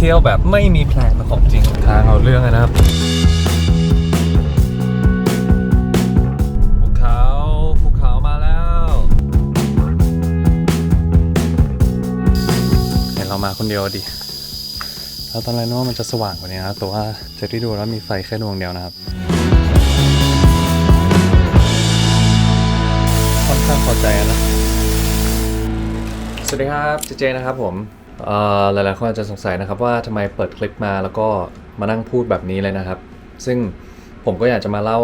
เที่ยวแบบไม่มีแพลนของจริงทางเอาเรื่องเลยนะครับภูเขาภูเขามาแล้วเห็นเรามาคนเดียวดิแล้วตอนแรกนึกว่ามันจะสว่างกว่านี้นะแต่ว่าจากที่ดูแล้วมีไฟแค่ดวงเดียวนะครับค่อนข้างพอใจนะ สวัสดีครับเจเจนะครับผมเอ่อ หลายๆคนอาจจะสงสัยนะครับว่าทำไมเปิดคลิปมาแล้วก็มานั่งพูดแบบนี้เลยนะครับ ซึ่งผมก็อยากจะมาเล่า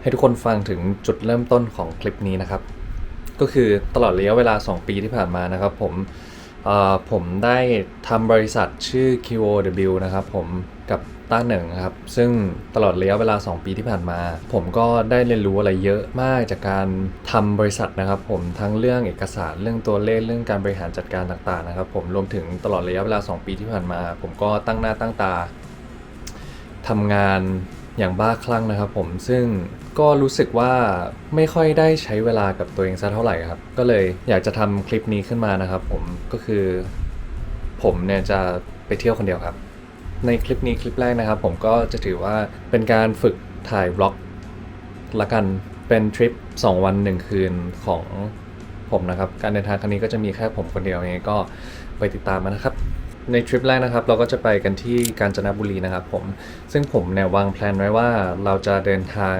ให้ทุกคนฟังถึงจุดเริ่มต้นของคลิปนี้นะครับ ก็คือตลอดระยะเวลา 2 ปีที่ผ่านมานะครับ ผม ผมได้ทำบริษัทชื่อ QOW นะครับผมกับต้าหนึ่งครับ ซึ่งตลอดระยะเวลา 2 ปีที่ผ่านมา ผมก็ได้เรียนรู้อะไรเยอะมากจากการทำบริษัทนะครับ ผมทั้งเรื่องเอกสารเรื่องตัวเลขเรื่องการบริหารจัดการต่างๆนะครับ ผมรวมถึงตลอดระยะเวลา 2 ปีที่ผ่านมา ผมก็ตั้งหน้าตั้งตาทำงานอย่างบ้าคลั่งนะครับ ผมซึ่ง ก็รู้สึกว่าไม่ค่อยได้ใช้เวลากับตัวเองสักเท่าไหร่ครับ ก็เลยอยากจะทำคลิปนี้ขึ้นมานะครับ ผมก็คือ ผมเนี่ยจะไปเที่ยวคนเดียวครับ ในคลิปนี้คลิปแรกนะครับ ผมก็จะถือว่าเป็นการฝึกถ่ายบล็อกละกันเป็นทริป2 วัน 1 คืนของผมนะครับ การเดินทางครั้งนี้ก็จะมีแค่ผมคนเดียวยังไงก็ไปติดตามมานะครับ ในทริปแรกนะครับ เราก็จะไปกันที่กาญจนบุรีนะครับผมซึ่งผมเนี่ยวางแผนไว้ว่าเราจะเดินทาง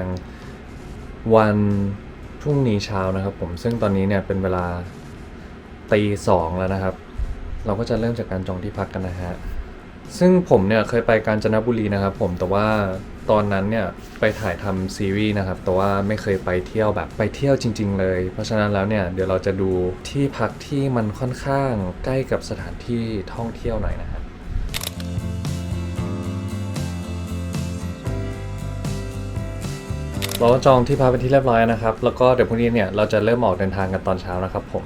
วันพรุ่งนี้เช้านะครับผมซึ่งตอนนี้เนี่ยเป็นเวลาตีสองแล้วนะครับ เราก็จะเริ่มจากการจองที่พักกันนะฮะซึ่งผมเนี่ยเคยไปกาญจนบุรีนะครับ ผมแต่ว่าตอนนั้นเนี่ยไปถ่ายทำซีรีส์นะครับแต่ว่าไม่เคยไปเที่ยวแบบไปเที่ยวจริง ๆ เลย เพราะฉะนั้นแล้วเนี่ยเดี๋ยวเราจะดูที่พักที่มันค่อนข้างใกล้กับสถานที่ท่องเที่ยวหน่อยนะครั เราก็จองที่พักเป็นที่เรียบร้อยนะครับ แล้วก็เดี๋ยวพรุ่งนี้เนี่ยเราจะเริ่มออกเดินทางกันตอนเช้านะครับผม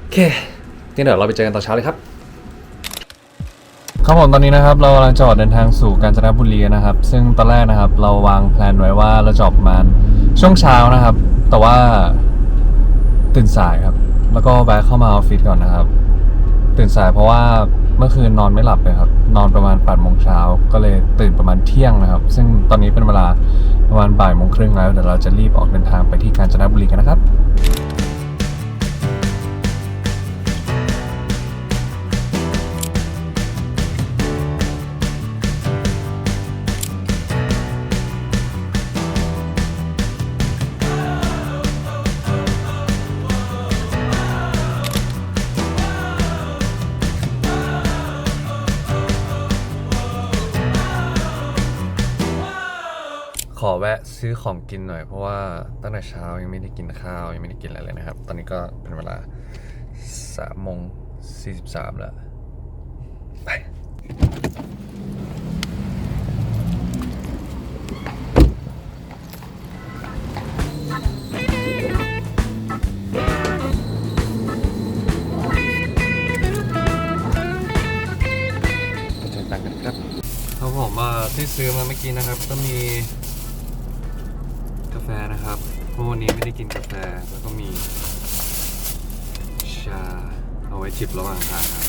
โอเคงั้นเดี๋ยวเราไปเจอกันตอนเช้าเลยครับครับผมตอนนี้นะครับเรากำลังจะออกเดินทางสู่กาญจนบุรีนะครับ ซึ่งตอนแรกนะครับ เราวางแผนไว้ว่าเราจะออกประมาณช่วงเช้านะครับ แต่ว่าตื่นสายครับ แล้วก็แวะเข้ามาออฟฟิศก่อนนะครับ ตื่นสายเพราะว่าเมื่อคืนนอนไม่หลับเลยครับ นอนประมาณ8ปดโมงเช้าก็เลยตื่นประมาณเที่ยงนะครับ ซึ่งตอนนี้เป็นเวลาประมาณบ่ายโมงครึ่งแล้วเดี๋ยวเราจะรีบออกเดินทางไปที่กาญจนบุรีกันนะครับ ซื้อของกินหน่อยเพราะว่าตั้งแต่เช้ายังไม่ได้กินข้าวยังไม่ได้กินอะไรเลยนะครับ ตอนนี้ก็เป็นเวลาสามโมงสี่สิบสามแล้ว ไป ไปเจอตังค์กันครับ ครับผมอ่าที่ซื้อมาเมื่อกี้นะครับ ก็มี วันนี้ไม่ได้กินกาแฟแล้วก็มีชาเอาไว้จิบระหว่างทางครับ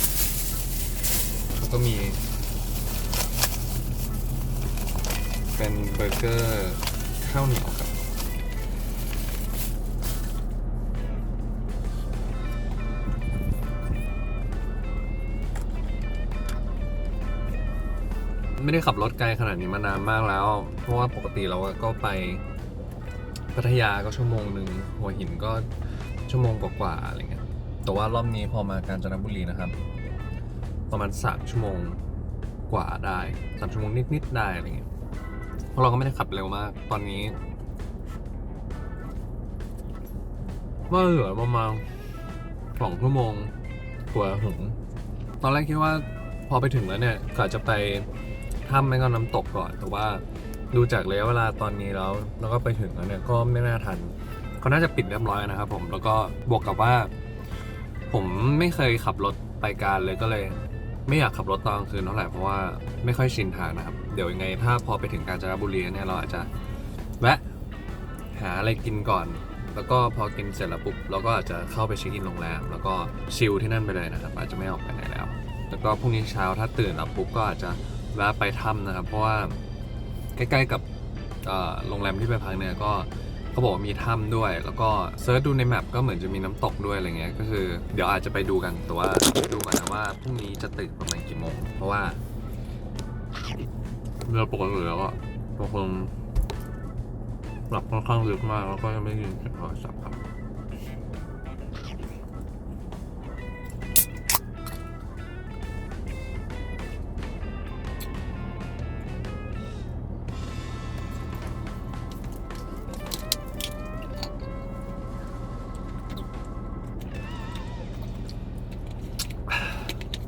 แล้วก็มี เป็นเบอร์เกอร์ข้าวเหนียวครับไม่ได้ขับรถไกลขนาดนี้มานานมากแล้ว เพราะว่าปกติเราก็ไป พัทยาก็ชั่วโมงหนึ่งหัวหินก็ชั่วโมงกว่าๆอะไรเงี้ยแต่ว่ารอบนี้พอมากาญจนบุรีนะครับ ประมาณสามชั่วโมงกว่าได้สามชั่วโมงนิดๆได้อะไรเงี้ยเพราะเราก็ไม่ได้ขับเร็วมาก ตอนนี้ว่าเหลือประมาณสองชั่วโมงกว่าถึงตอนแรกคิดว่าพอไปถึงแล้วเนี่ยกะจะไปถ้ำไม่ก็น้ำตกก่อน แต่ว่า ดูจากระยะเวลาตอนนี้แล้วแล้วก็ไปถึงแล้วเนี่ยก็ไม่น่าทันเขาน่าจะปิดเรียบร้อยนะครับผมแล้วก็บวกกับว่า ผมไม่เคยขับรถไปการเลยก็เลย ไม่อยากขับรถตอนกลางคืนเท่าไหร่เพราะว่าไม่ค่อยชินทางนะครับ เดี๋ยวยังไงถ้าพอไปถึงกาญจนบุรีเนี่ยเราอาจจะแวะหาอะไรกินก่อน แล้วก็พอกินเสร็จแล้วปุ๊บเราก็อาจจะเข้าไปเช็คอินโรงแรมแล้วก็ชิลที่นั่นไปเลยนะครับอาจจะไม่ออกไปไหนแล้ว แล้วก็พรุ่งนี้เช้าถ้าตื่นแล้วปุ๊บก็อาจจะแวะไปถ้ำนะครับ เพราะว่า ใกล้ๆกับโรงแรมที่ไปพักเนี่ยก็เขาบอกว่ามีถ้ำด้วย แล้วก็เซิร์ชดูในแมปก็เหมือนจะมีน้ำตกด้วยอะไรเงี้ยก็คือเดี๋ยวอาจจะไปดูกันแต่ว่าดูก่อนนะว่าพรุ่งนี้จะตื่นประมาณกี่โมงเพราะว่าเรือปกติแล้วก็บางคนหลับค่อนข้างลึกมากแล้วก็ยังไม่ได้ยินเสียงโทรศัพท์ครับ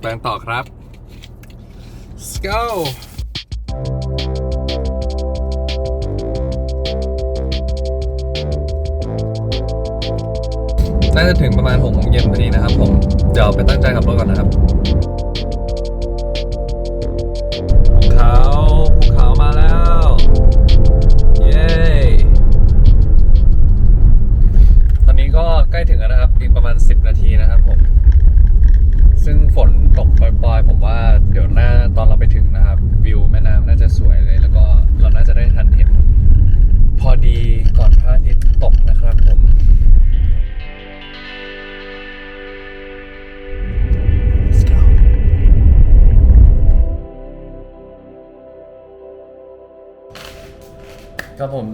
แปลงต่อครับ let's go น่าจะถึงประมาณ6โมงเย็นพอดีนะครับผม เดี๋ยวไปตั้งใจขับรถก่อนนะครับ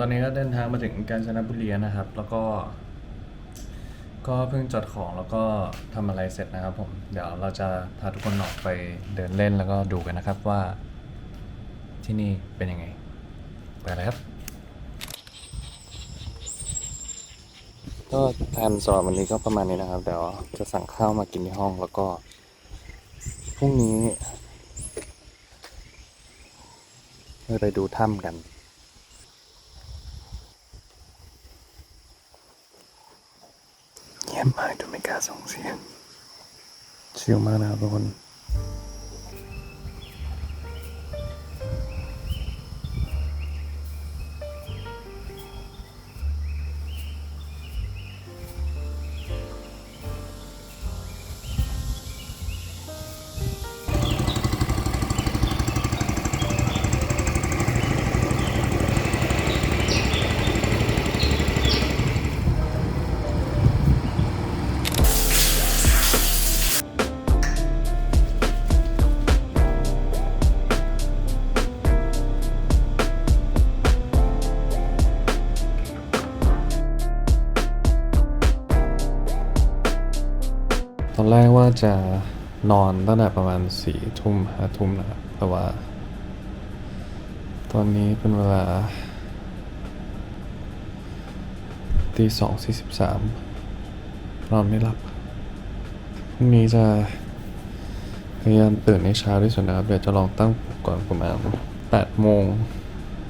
อนนี้ก็เดินทางมาถึงกาญจนบุรีนะครับ แล้วก็ ก็เพิ่งจัดของแล้วก็ทำอะไรเสร็จนะครับผม เดี๋ยวเราจะพาทุกคนออกไปเดินเล่นแล้วก็ดูกันนะครับว่า ที่นี่เป็นยังไง ไปเลยครับ ก็แผนสำหรับวันนี้ก็ประมาณนี้นะครับ เดี๋ยวจะสั่งข้าวมากินที่ห้องแล้วก็พรุ่งนี้เราไปดูถ้ำกัน เงียบมา กจนไม่กล้าส่งเสียงชิลมากนะครับทุกคน ตอนแรกว่าจะนอนตั้งแต่ประมาณสี่ทุ่มห้าทุ่มนะครับแต่ว่า ตอนนี้เป็นเวลาตีสองสี่สิบสามนอนไม่หลับพรุ่งนี้จะพยายามตื่นให้เช้าที่สุดนะครับ เดี๋ยวจะลองตั้งปลุกก่อนประมาณแปดโมง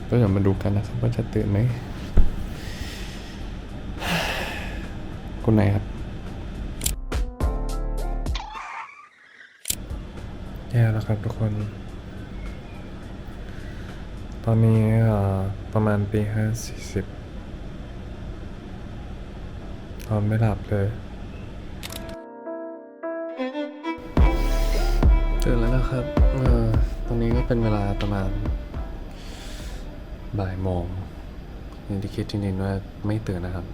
ก็เดี๋ยวมาดูกันนะครับว่าจะตื่นไหมคุณไหนครับ แย่แล้วครับทุกคน ตอนนี้ประมาณปีห้าสี่สิบนอนไม่หลับเลยตื่นแล้วนะครับเออตอนนี้ก็เป็นเวลาประมาณบ่ายโมงอย่างที่คิดจริงๆว่าไม่ตื่นนะครับ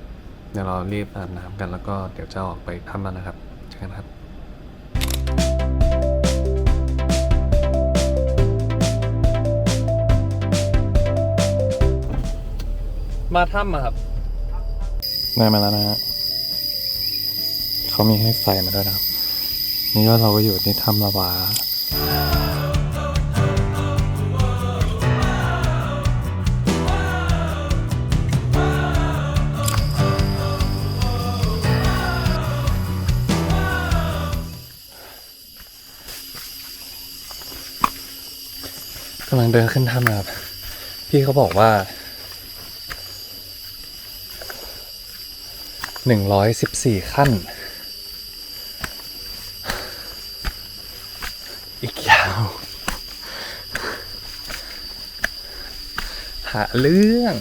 เดี๋ยวเรารีบอาบน้ำกันแล้วก็เดี๋ยวจะออกไปทำแล้วนะครับเจอกันครับ มาถ้ำอะครับ ได้มาแล้วนะฮะเขามีให้ไฟมาด้วยนะครับ นี่ก็เราก็อยู่ที่ถ้ำละวากำลังเดินขึ้นถ้ำนะครับ พี่เขาบอกว่า หนึ่งร้อยสิบสี่ขั้น อีกยาว หาเรื่อง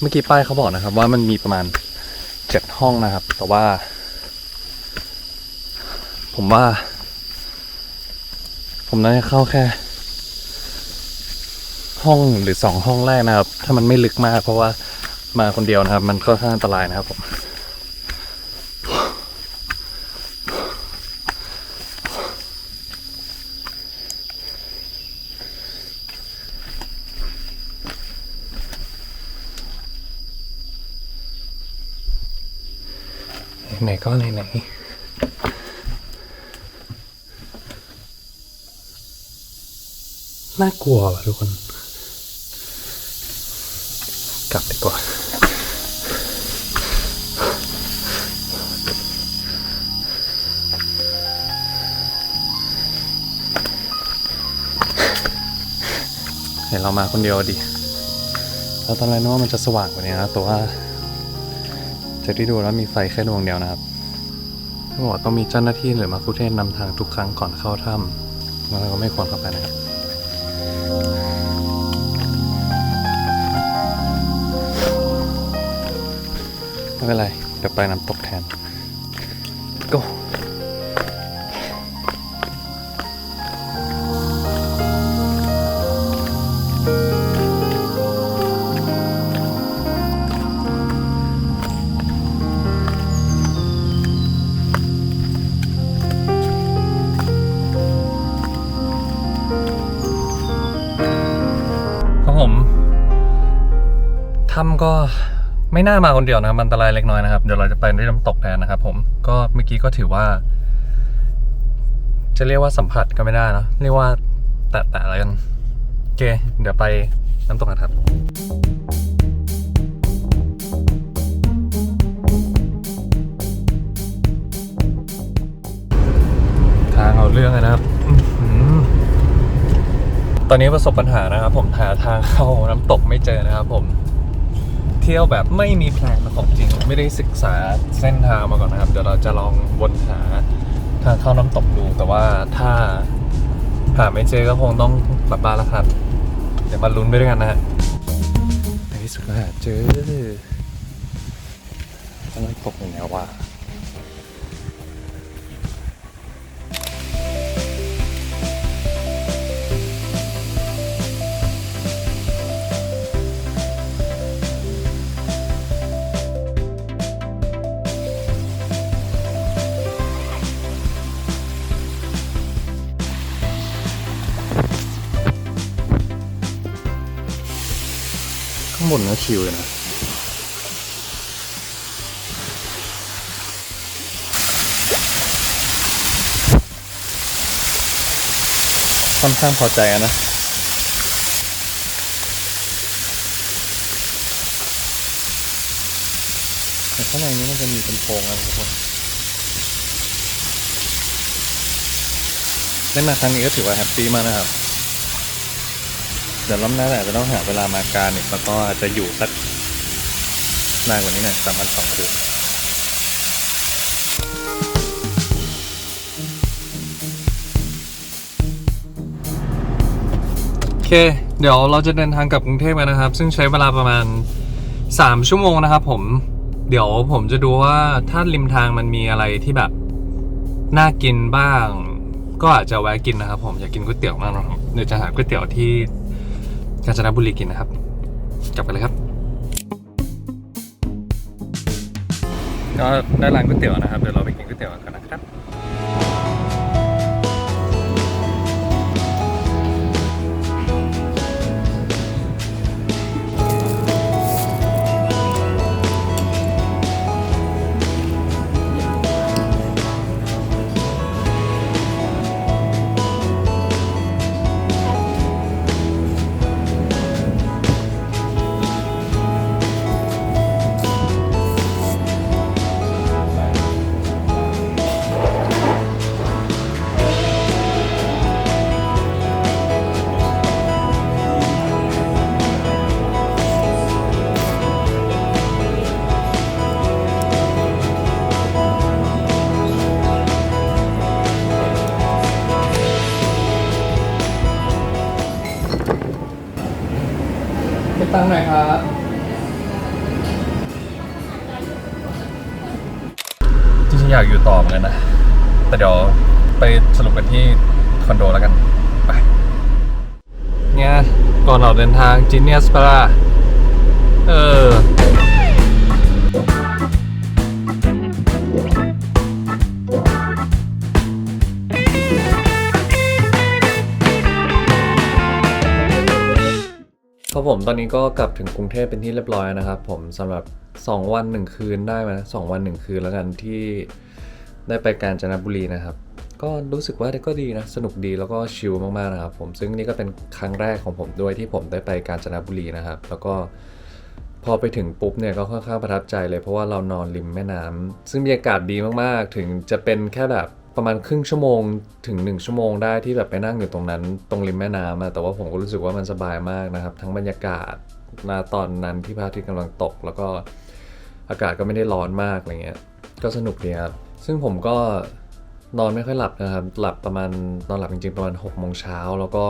เมื่อกี้ป้ายเขาบอกนะครับว่ามันมีประมาณเจ็ดห้องนะครับ แต่ว่าผผมว่า ผมน่าจะเข้าแค่ ห้องหรือสองห้องแรกนะครับ ถ้ามันไม่ลึกมากเพราะว่า มาคนเดียวนะครับ มันค่อนข้างอันตรายนะครับผมไหนก็ไหนไหนน่ากลัวว่ะทุกคน กลับดีกว่า ห็นเรามาคนเดียวดิแล้วตอนแรกนึกว่ามันจะสว่างกว่านี้นะแต่ว่าจากที่ดูแล้วมีไฟแค่ดวงเดียวนะครับเขาบอกต้องมีเจ้าหน้าที่หรือมาคุเทศนำทางทุกครั้งก่อนเข้าถ้ำแล้วเราก็ไม่ควรเข้าไปนะครับไม่เป็นไร เดี๋ยวไปน้ำตกแทน ไม่น่ามาคนเดียวนะครับอันตรายเล็กน้อยนะครับ เดี๋ยวเราจะไปที่น้ำตกแทนนะครับ ผมก็เมื่อกี้ก็ถือว่า จะเรียกว่าสัมผัสก็ไม่ได้นะเรียกว่าแตะๆอะไรกันโอเค เดี๋ยวไปน้ำตกกันครับทางเอาเรื่องนะครับ ตอนนี้ประสบปัญหานะครับ ผมหาทางเข้าน้ำตกไม่เจอนะครับ ผม เที่ยวแบบไม่มีแพลนของจริง ไม่ได้ศึกษาเส้นทางมาก่อนนะครับ เดี๋ยวเราจะลองวนหาทางเข้าน้ำตกดู แต่ว่าถ้าหาไม่เจอก็คงต้องกลับบ้านแล้วครับ เดี๋ยวมาลุ้นไปด้วยกันนะฮะในที่สุดก็หาเจออะน้ำตกอย่างไงวะางบนก็ชิวเลยนะค่อนข้างพอใจนะแต่ข้างในนี้มันจะมีเป็นโพรงนะทุกคนได้มาครั้งนี้ก็ถือว่าแฮปปี้มากนะครับ เดี๋ยวรอบหน้าอาจจะต้องหาเวลามาการอีกแล้วก็อาจจะอยู่สักนานกว่านี้หน่อยสามวันสองคืนโอเค เดี๋ยวเราจะเดินทางกลับกรุงเทพกันนะครับ ซึ่งใช้เวลาประมาณ 3 ชั่วโมงนะครับผมเดี๋ยวผมจะดูว่าถ้าริมทางมันมีอะไรที่แบบน่ากินบ้าง ก็อาจจะแวะกินนะครับผมอยากกินก๋วยเตี๋ยวมากนะครับเดี๋ยวจะหาก๋วยเตี๋ยวที่ กาญจนบุรีกินนะครับ กลับกันเลยครับ ก็ได้ร้านก๋วยเตี๋ยวนะครับ เดี๋ยวเราไปกินก๋วยเตี๋ยวกันนะครับ ไปสรุปกันที่คอนโดแล้วกัน ไปเนี่ยก่อนเราเดินทางจีเนียสปะล่ะเออครับผมตอนนี้ก็กลับถึงกรุงเทพเป็นที่เรียบร้อยนะครับ ผมสำหรับ 2 วัน 1 คืนได้ไหมสองวัน 1 คืนแล้วกันที่ได้ไปกาญจนบุรีนะครับ ก็รู้สึกว่าก็ดีนะ สนุกดีแล้วก็ชิลมากๆนะครับผมซึ่งนี่ก็เป็นครั้งแรกของผมด้วยที่ผมได้ไปกาญจนบุรีนะครับ แล้วก็พอไปถึงปุ๊บเนี่ยก็ค่อนข้างประทับใจเลยเพราะว่าเรานอนริมแม่น้ำซึ่งบรรยากาศดีมากๆ ถึงจะเป็นแค่แบบประมาณครึ่งชั่วโมงถึง 1 ชั่วโมงได้ที่แบบไปนั่งอยู่ตรงนั้น ตรงริมแม่น้ำอะแต่ว่าผมก็รู้สึกว่ามันสบายมากนะครับ ทั้งบรรยากาศณตอนนั้นที่พระอาทิตย์กำลังตก แล้วก็อากาศก็ไม่ได้ร้อนมากอะไรเงี้ยก็สนุกดีครับซึ่งผมก็ นอนไม่ค่อยหลับนะครับ หลับประมาณนอนหลับจริงๆประมาณ6กโมงเช้าแล้วก็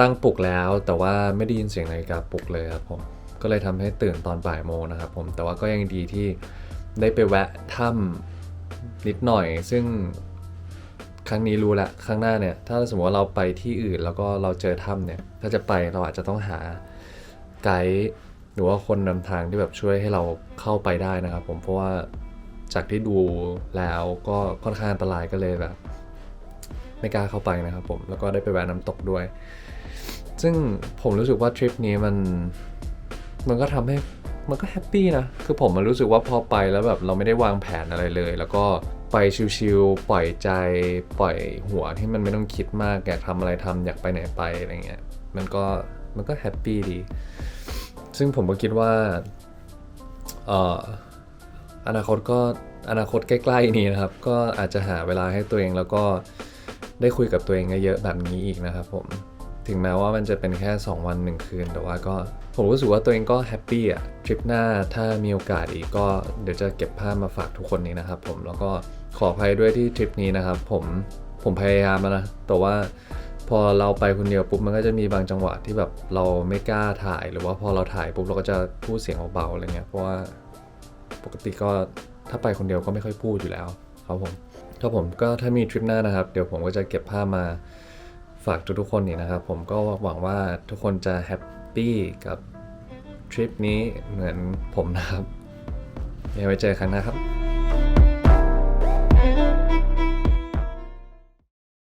ตั้งปลุกแล้ว แต่ว่าไม่ได้ยินเสียงนาฬิกาปลุกเลยครับผมก็เลยทำให้ตื่นตอนบ่ายโมงนะครับผมแต่ว่าก็ยังดีที่ได้ไปแวะถ้ำนิดหน่อย ซึ่งครั้งนี้รู้ละครั้งหน้าเนี่ยถ้าสมมติว่าเราไปที่อื่นแล้วก็เราเจอถ้ำเนี่ยถ้าจะไปเราอาจจะต้องหาไกด์หรือว่าคนนำทางที่แบบช่วยให้เราเข้าไปได้นะครับผมเพราะว่า จากที่ดูแล้วก็ค่อนข้างอันตรายก็เลยแบบ ไม่กล้าเข้าไปนะครับผม แล้วก็ได้ไปแวะน้ำตกด้วย ซึ่งผมรู้สึกว่าทริปนี้มันมันก็ทำให้มันก็แฮปปี้นะ คือผมมันรู้สึกว่าพอไปแล้วแบบเราไม่ได้วางแผนอะไรเลย แล้วก็ไปชิลๆปล่อยใจปล่อยหัวที่มันไม่ต้องคิดมากอยากทำอะไรทำอยากไปไหนไปอะไรเงี้ย มันก็มันก็แฮปปี้ดี ซึ่งผมก็คิดว่าเออ อนาคตก็อนาคตใกล้ๆนี้นะครับ ก็อาจจะหาเวลาให้ตัวเองแล้วก็ได้คุยกับตัวเองเยอะๆแบบนี้อีกนะครับผมถึงแม้ว่ามันจะเป็นแค่ 2 วัน 1 คืน แต่ว่าก็ผมรู้สึกว่าตัวเองก็แฮปปี้อะทริปหน้าถ้ามีโอกาสอีกก็เดี๋ยวจะเก็บภาพมาฝากทุกคนนี้นะครับผมแล้วก็ขออภัยด้วยที่ทริปนี้นะครับผมผมพยายามนะแต่ว่าพอเราไปคนเดียวปุ๊บมันก็จะมีบางจังหวะที่แบบเราไม่กล้าถ่าย หรือว่าพอเราถ่ายปุ๊บเราก็จะพูดเสียงเบาๆอะไรเงี้ยเพราะว่า ปกติก็ถ้าไปคนเดียวก็ไม่ค่อยพูดอยู่แล้วครับผมครับผมก็ถ้ามีทริปหน้านะครับ เดี๋ยวผมก็จะเก็บภาพมาฝากทุกๆคนนี่นะครับ ผมก็หวังว่าทุกคนจะแฮปปี้กับทริปนี้เหมือนผมนะครับยังไว้เจอกันนะครับ